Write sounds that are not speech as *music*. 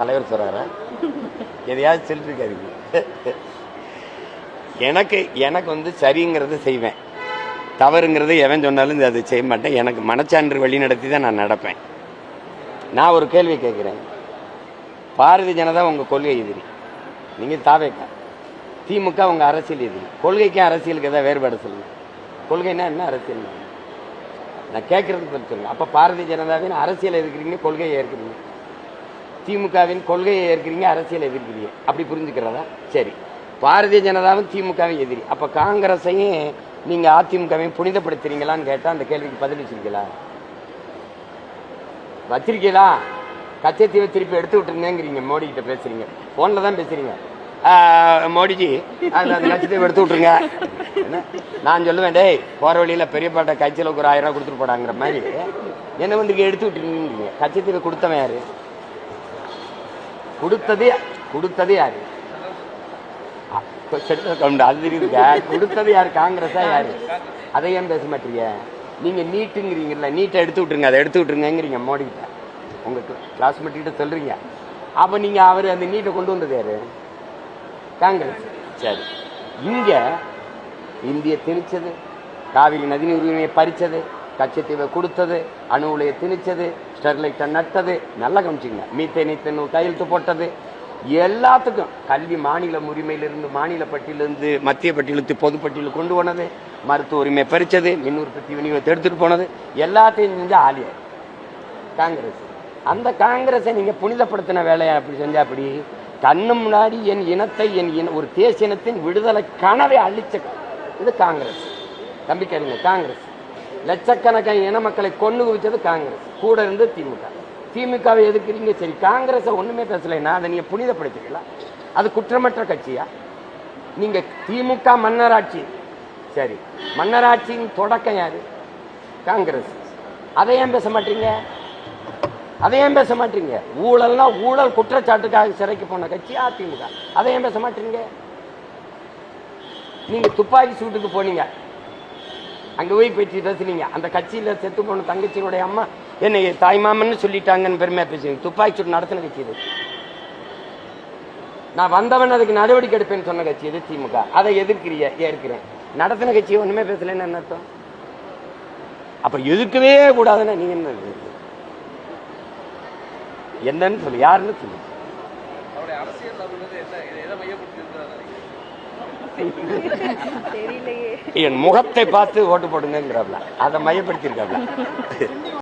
தலைவர் சொல்றாரா? எதையாவது சொல்லிருக்காரு. எனக்கு எனக்கு வந்து சரிங்கிறத செய்வேன். தவறுங்கிறது எவன் சொன்னாலும் அதை செய்ய மாட்டேன். எனக்கு மனச்சான்று வழி நடத்தி தான் நான் நடப்பேன். நான் ஒரு கேள்வி கேட்குறேன். பாரதிய ஜனதா உங்கள் கொள்கை எதிரி. நீங்கள் தாவேக்கா. திமுக உங்கள் அரசியல் எதிரி. கொள்கைக்கும் அரசியலுக்கு ஏதாவது வேறுபாடு சொல்லுங்க. கொள்கைன்னா என்ன அரசியல்? நான் கேட்குறதுக்கு பதில் சொல்லுங்க. அப்போ பாரதிய ஜனதாவின் அரசியல் எதிர்க்கிறீங்க கொள்கையை ஏற்கிறீங்க. திமுகவின் கொள்கையை ஏற்கிறீங்க அரசியல் எதிர்க்கிறீங்க. அப்படி புரிஞ்சுக்கிறதா? சரி. பாரதிய ஜனதாவும் திமுகவும் எதிரி. அப்போ காங்கிரஸையும் நீங்கள் அதிமுகவையும் புனிதப்படுத்துறீங்களான்னு கேட்டால் அந்த கேள்விக்கு பதில் வச்சிருக்கீங்களா? வச்சிருக்கீங்களா? கச்சத்தீவை திருப்பி எடுத்து விட்டுருங்கிறீங்க மோடி கிட்ட பேசுறீங்க. ஃபோனில் தான் பேசுறீங்க. மோடிஜி அந்த அந்த லட்சத்தீவை எடுத்து விட்ருங்க என்ன? நான் சொல்லுவேன் டேய் போகிற வழியில் பெரிய பாட்டை கட்சியில் ஒரு ஆயிரம் ரூபா கொடுத்துட்டு போடாங்கிற மாதிரி. என்ன வந்து எடுத்து விட்டுருங்கிறீங்க கச்சத்தீவை கொடுத்தவன் யாரு? கொடுத்தது கொடுத்ததே யாரு? அ, அது தெரியுதுங்க கொடுத்தது யாரு? காங்கிரஸா யாரு? அதை ஏன் பேச மாட்டீங்க? நீங்க நீட்டுங்கிறீங்கல்ல நீட்டை எடுத்து விட்டுருங்க அதை எடுத்து விட்டுருங்கங்கிறீங்க மோடி கிட்ட. உங்க கிளாஸ்மேட் கிட்ட சொல்றீங்க. அப்ப நீங்க அவர் அந்த நீட்டை கொண்டு வந்தது யாரு? காங்கிரஸ். சரி. இங்க இந்திய திணிச்சது காவிரி நதிநீர் உரிமையை பறிச்சது கச்சத்தீவை கொடுத்தது அணு உலையை திணிச்சது ஸ்டெர்லைட்டை நட்டது. நல்லா கவனிச்சிங்க மீத்தேனை தென்னு கையெழுத்து போட்டது. எல்லாத்துக்கும் கல்வி மாநில உரிமையிலிருந்து மாநில பட்டியலிருந்து மத்திய பட்டியலுக்கு பொதுப்பட்டியலுக்கு கொண்டு போனது. மருத்துவ உரிமை பறிச்சது மின் உற்பத்தி விநியோகத்தை எடுத்துட்டு போனது. எல்லாத்தையும் செஞ்ச ஆலியார் காங்கிரஸ். அந்த காங்கிரஸை நீங்க புனிதப்படுத்தின வேலையை அப்படி செஞ்சா அப்படி? கண்ணு முன்னாடி என் இனத்தை என் இன ஒரு தேசிய இனத்தின் விடுதலை கனவை அழிச்ச இது காங்கிரஸ். தம்பி காங்கிரஸ். லட்சக்கணக்கான இன மக்களை கொண்டு குவிச்சது காங்கிரஸ். கூட இருந்து திமுக. திமுகவை எதிர்க்கிறீங்க சரி காங்கிரஸை ஒண்ணுமே பேசலைன்னா அதை நீங்க புனிதப்படுத்திக்கலாம். அது குற்றமற்ற கட்சியா? நீங்க திமுக மன்னராட்சி. சரி மன்னராட்சியின் தொடக்கம் யாரு? காங்கிரஸ். அதை ஏன் பேச மாட்டீங்க? அதை ஏன் பேச மாட்டீங்க? ஊழல்னா ஊழல் குற்றச்சாட்டுக்காக சிறைக்கு போன கட்சி அதிமுக. அதை ஏன் பேச மாட்டீங்க? நீங்க துப்பாக்கி சூட்டுக்கு போனீங்க. அங்க போய் பேச்சு பேசுனீங்க. அந்த கட்சியில செத்து போன தங்கச்சியினுடைய அம்மா என்னை தாய்மாமன்னு சொல்லிட்டாங்கன்னு பெருமையா பேசுறீங்க. துப்பாக்கி சூட்டு நடத்தின கட்சி இது. நான் வந்தவன் அதுக்கு நடவடிக்கை எடுப்பேன்னு சொன்ன கட்சி இது திமுக. அதை எதிர்க்கிறிய ஏற்கிறேன். நடத்தின கட்சியை ஒண்ணுமே பேசலைன்னு என்ன அர்த்தம்? அப்ப எதுக்கவே கூடாதுன்னா நீங்க என்ன? என்னன்னு சொல்லு யாருன்னு சொல்லு. அரசியல் *laughs* அவர் வந்து என்ன இதை எதை மையப்படுத்தி தெரியலையே என் முகத்தை பார்த்து ஓட்டு போடுங்கிறாப்ல அதை மையப்படுத்தியிருக்காப்ல.